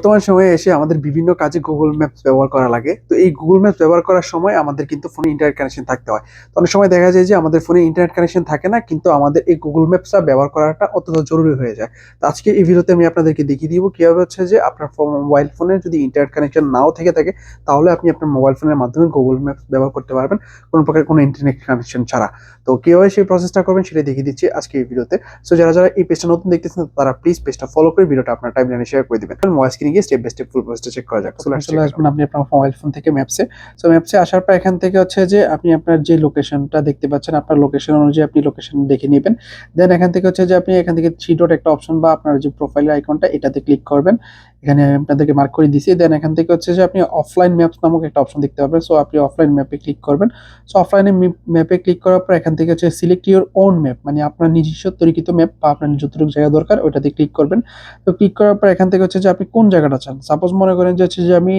বর্তমান সময়ে এসে আমাদের বিভিন্ন কাজে গুগল ম্যাপস ব্যবহার করা লাগে। তো এই গুগল ম্যাপস ব্যবহার করার সময় আমাদের কিন্তু ফোনে ইন্টারনেট কানেকশন থাকতে হয়। তো অনেক সময় দেখা যায় যে আমাদের ফোনে ইন্টারনেট কানেকশন থাকে না, কিন্তু আমাদের এই গুগল ম্যাপসটা ব্যবহার করাটা অত্যন্ত জরুরি হয়ে যায়। তো আজকে এই ভিডিওতে আমি আপনাদেরকে দেখিয়ে দিব কীভাবে হচ্ছে যে আপনার মোবাইল ফোনে যদি ইন্টারনেট কানেকশন নাও থেকে থাকে, তাহলে আপনি আপনার মোবাইল ফোনের মাধ্যমে গুগল ম্যাপস ব্যবহার করতে পারবেন। কোনো প্রকার কোনো ইন্টারনেট কানেকশন ছাড়া। তো কীভাবে সেই প্রসেসটা করবেন সেটা দেখিয়ে দিচ্ছি আজকে এই ভিডিওতে। সো যারা যারা এই পেজটা নতুন দেখতেছেন, তারা প্লিজ পেজটা ফলো করে ভিডিওটা আপনার টাইম লাইনে শেয়ার করে দেবেন। মোবাইল স্ক্রিনে গিয়ে স্টেপ বাই স্টেপ ফুল প্রসেসটা চেক করা যাক। চলে আসবেন আপনি আপনার মোবাইল ফোন থেকে ম্যাপসে সো ম্যাপসে আসার পর এখান থেকে হচ্ছে যে আপনি আপনার যে লোকেশনটা দেখতে পাচ্ছেন আপনার লোকেশন অনুযায়ী আপনি লোকেশন দেখে নেবেন। দেন এখান থেকে হচ্ছে যে আপনি এখান থেকে থ্রি ডট একটা অপশন বা আপনার যে প্রোফাইলের আইকনটা এটাতে ক্লিক করবেন। এখানে আমি আপনাদেরকে মার্ক করে দিছি দেন এখান থেকে হচ্ছে যে আপনি অফলাইন ম্যাপস নামক একটা অপশন দেখতে পাবেন। সো আপনি অফলাইন ম্যাপে ক্লিক করবেন। সো অফলাইনে ম্যাপে ক্লিক করার পর এখান থেকে হচ্ছে সিলেক্ট ইউর ওন ম্যাপ মানে আপনার নিজস্ব তৈরিকৃত ম্যাপ বা আপনার যতটুকু জায়গা দরকার ওইটাতে ক্লিক করবেন। তো ক্লিক করার পর এখান থেকে হচ্ছে যে আপনি কোন জায়গাটা চান। সাপোজ মনে করেন যে হচ্ছে যে আমি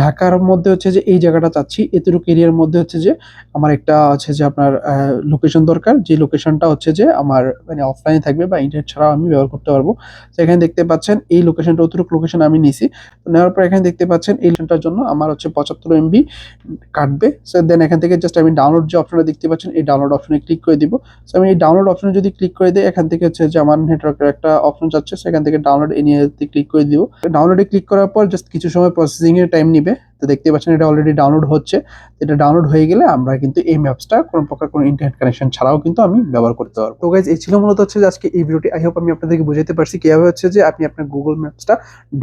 ঢাকার মধ্যে হচ্ছে যে এই জায়গাটা চাচ্ছি, এতটুকু এরিয়ার মধ্যে হচ্ছে যে আমার একটা হচ্ছে যে আপনার লোকেশন দরকার, যে লোকেশনটা হচ্ছে যে আমার মানে অফলাইনে থাকবে বা ইন্টারনেট ছাড়াও আমি ব্যবহার করতে পারব। তো এখানে দেখতে পাচ্ছেন এই লোকেশনটা অতটুকু লোকেশন আমি নিছি। তো নেওয়ার পর এখানে দেখতে পাচ্ছেন এই লোকেশনটার জন্য আমার হচ্ছে পঁচাত্তর এমবি কাটবে। সো দেন এখান থেকে জাস্ট আমি ডাউনলোড যে অপশনটা দেখতে পাচ্ছেন, এই ডাউনলোড অপশনে ক্লিক করে দিব। সো আমি এই ডাউনলোড অপশনে যদি ক্লিক করে দিই, এখান থেকে হচ্ছে যে আমার নেটওয়ার্কের একটা অপশন যাচ্ছে, সেখান থেকে ডাউনলোড এ নিয়ে ক্লিক করে দিব। ডাউনলোডে ক্লিক করার পর জাস্ট কিছু সময় প্রসেসিংয়ের টাইম নিবে। তো দেখতে পাচ্ছেন এটা অলরেডি ডাউনলোড হচ্ছে। এটা ডাউনলোড হয়ে গেলে আমরা কিন্তু এই ম্যাপসটা কোনো প্রকার কোনো ইন্টারনেট কানেকশন ছাড়াও কিন্তু আমি ব্যবহার করতে পারব। তো গাইজ এই ছিল মূলত হচ্ছে যে আজকে এই ভিডিওটি আই হোপ আমি আপনাদেরকে বুঝাতে পারছি কীভাবে হচ্ছে যে আপনি আপনার গুগল ম্যাপসটা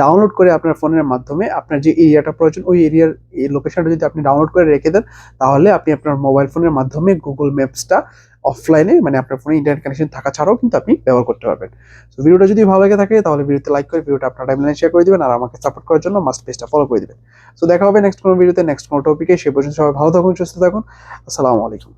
ডাউনলোড করে আপনার ফোনের মাধ্যমে আপনার যে এরিয়াটা প্রয়োজন, ওই এরিয়ার এই লোকেশনটা যদি আপনি ডাউনলোড করে রেখে দেন, তাহলে আপনি আপনার মোবাইল ফোনের মাধ্যমে গুগল ম্যাপসটা অফলাইনে মানে আপনার ফোনে ইন্টারনেট কানেকশন থাকা ছাড়াও কিন্তু আপনি ব্যবহার করতে পারবেন। তো ভিডিওটা যদি ভালো লাগে থাকে, তাহলে ভিডিওতে লাইক করে ভিডিওটা আপনার টাইমলাইনে শেয়ার করে দিবেন আর আমাকে সাপোর্ট করার জন্য মাস্ট পেজটা ফলো করে দিবেন। সো দেখা হবে নেক্সট কোনো ভিডিওতে নেক্সট কোনো টপিকে সে পর্যন্ত সবাই ভালো থাকুন, সুস্থ থাকুন। আসসালামু আলাইকুম।